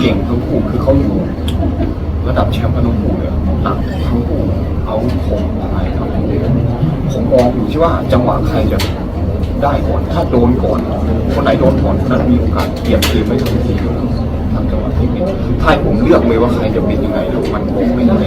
เก่งทั้งคู่คือเขาอยู่ระดับแชมป์กันทั้งคู่เลยหนักทั้งคู่เอาผมอะไรทำอะไรผมมองอยู่ที่ว่าจังหวะใครจะได้ก่อนถ้าโดนก่อนคนไหนโดนก่อนคนนั้นมีโอกาสเปลี่ยนเกมไม่ทันทีทางจังหวะที่นิคถ้าผมเลือกเลยว่าใครจะเป็นยังไงแล้วมันบอกไม่ได้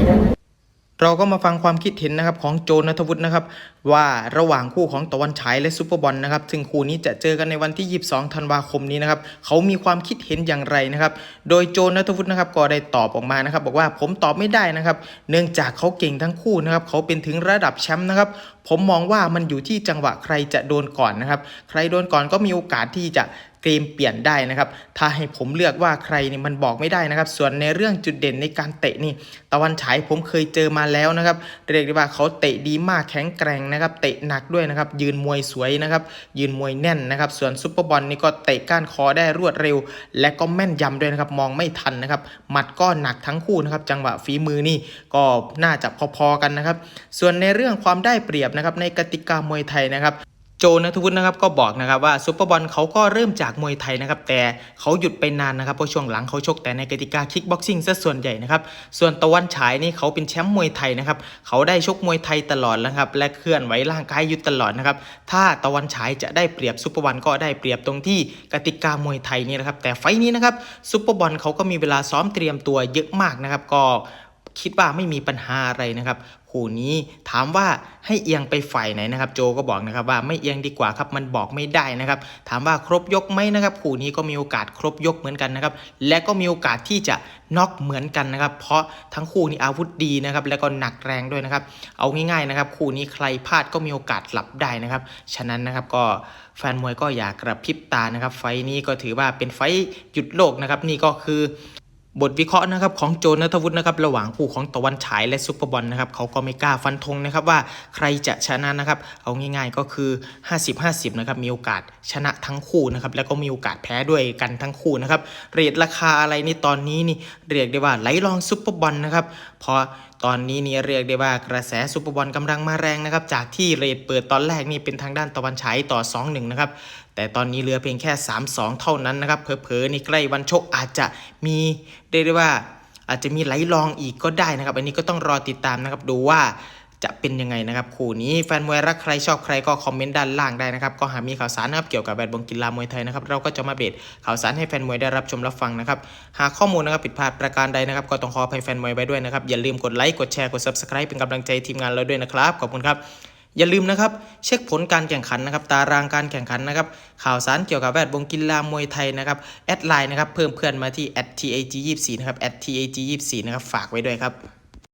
เราก็มาฟังความคิดเห็นนะครับของโจนัทวุฒินะครับว่าระหว่างคู่ของตะวันฉายและซูเปอร์บอลนะครับซึ่งคู่นี้จะเจอกันในวันที่ 22 ธันวาคมนี้นะครับเขามีความคิดเห็นอย่างไรนะครับโดยโจนัทวุฒินะครับก็ได้ตอบออกมานะครับบอกว่าผมตอบไม่ได้นะครับเนื่องจากเขาเก่งทั้งคู่นะครับเขาเป็นถึงระดับแชมป์นะครับผมมองว่ามันอยู่ที่จังหวะใครจะโดนก่อนนะครับใครโดนก่อนก็มีโอกาสที่จะ เกมเปลี่ยนได้นะครับ ถ้าให้ผมเลือกว่าใครนี่มันบอกไม่ได้นะครับ ส่วนในเรื่องจุดเด่นในการเตะนี่ตะวันฉายผมเคยเจอมาแล้วนะครับ เรียกได้ว่าเขาเตะดีมากแข็งแกร่งนะครับ เตะหนักด้วยนะครับ ยืนมวยสวยนะครับ ยืนมวยแน่นนะครับ ส่วนซุปเปอร์บอลนี่ก็เตะก้านคอได้รวดเร็ว และก็แม่นยำด้วยนะครับ มองไม่ทันนะครับ หมัดก็หนักทั้งคู่นะครับ จังหวะฝีมือนี่ก็น่าจะพอๆกันนะครับ ส่วนในเรื่องความได้เปรียบนะครับในกติกามวยไทยนะครับ โจนัทวุฒินะครับก็บอกนะครับว่าซุปเปอร์บอลเขาก็เริ่มจากมวยไทยนะครับแต่เขาหยุดไปนานนะครับเพราะช่วงหลังเขาชกแต่ในกติกาคิกบ็อกซิ่งซะส่วนใหญ่นะครับส่วนตะวันฉายนี่เขาเป็นแชมป์มวยไทยนะครับเขาได้ชกมวยไทยตลอดนะครับและเคลื่อนไหวร่างกายอยู่ตลอดนะครับถ้าตะวันฉายจะได้เปรียบซุปเปอร์บอลก็ได้เปรียบตรงที่กติกามวยไทยนี่นะครับแต่ไฟล์นี้นะครับซุปเปอร์บอลเขาก็มีเวลาซ้อมเตรียมตัวเยอะมากนะครับก็ คิดว่าไม่มีปัญหาอะไรนะครับคู่นี้ถามว่าให้เอียงไปฝ่ายไหนนะครับ โจก็บอกนะครับว่าไม่เอียงดีกว่าครับมันบอกไม่ได้นะครับ ถามว่าครบยกไหมนะครับคู่นี้ก็มีโอกาสครบยกเหมือนกันนะครับ และก็มีโอกาสที่จะน็อกเหมือนกันนะครับ เพราะทั้งคู่นี้อาวุธดีนะครับ แล้วก็หนักแรงด้วยนะครับ เอาง่ายๆนะครับ คู่นี้ใครพลาดก็มีโอกาสหลับได้นะครับ ฉะนั้นนะครับก็แฟนมวยก็อย่ากระพริบตานะครับ ไฟนี้ก็ถือว่าเป็นไฟหยุดโลกนะครับ นี่ก็คือ บทวิเคราะห์นะครับของโจนัทวุฒินะครับระหว่างคู่ของตะวันฉายและซุปเปอร์บอลนะครับเขาก็ไม่กล้าฟันธงนะครับว่าใครจะชนะนะครับเอาง่ายๆก็คือ 50-50นะครับมีโอกาสชนะทั้งคู่นะครับแล้วก็มีโอกาสแพ้ด้วยกันทั้งคู่นะครับเรทราคาอะไรนี่ตอนนี้นี่เรียกได้ว่าไหลรองซุปเปอร์บอลนะครับพราะตอนนี้นี่เรียกได้ว่ากระแสซุปเปอร์บอลกำลังมาแรงนะครับจากที่เรทเปิดตอนแรกนี่เป็นทางด้านตะวันฉายต่อ 2-1นะครับแต่ตอนนี้เหลือเพียงแค่ 3-2 เท่านั้นนะครับเผลอๆนี่ใกล้วันชกอาจจะมี เรียกได้ว่าอาจจะมีไหลรองอีกก็ได้นะครับ อันนี้ก็ต้องรอติดตามนะครับดูว่าจะเป็นยังไงนะครับคู่นี้แฟนมวยรักใครชอบใครก็คอมเมนต์ด้านล่างได้นะครับ ก็หากมีข่าวสารนะครับเกี่ยวกับแวดวงกีฬามวยไทยนะครับเราก็จะมาอัปเดตข่าวสารให้แฟนมวยได้รับชมรับฟังนะครับ หากข้อมูลนะครับผิดพลาดประการใดนะครับ ก็ต้องขออภัยแฟนมวยไว้ด้วยนะครับอย่าลืมกดไลค์กดแชร์กด subscribe เป็นกำลังใจทีมงานเราด้วยนะครับขอบคุณครับ อย่าลืมนะครับเช็คผลการแข่งขันนะครับตารางการแข่งขันนะครับข่าวสารเกี่ยวกับแวดวงกีฬามวยไทยนะครับแอดไลน์นะครับเพิ่มเพื่อนมาที่ @tag24 นะครับ @tag24 นะครับฝากไว้ด้วยครับ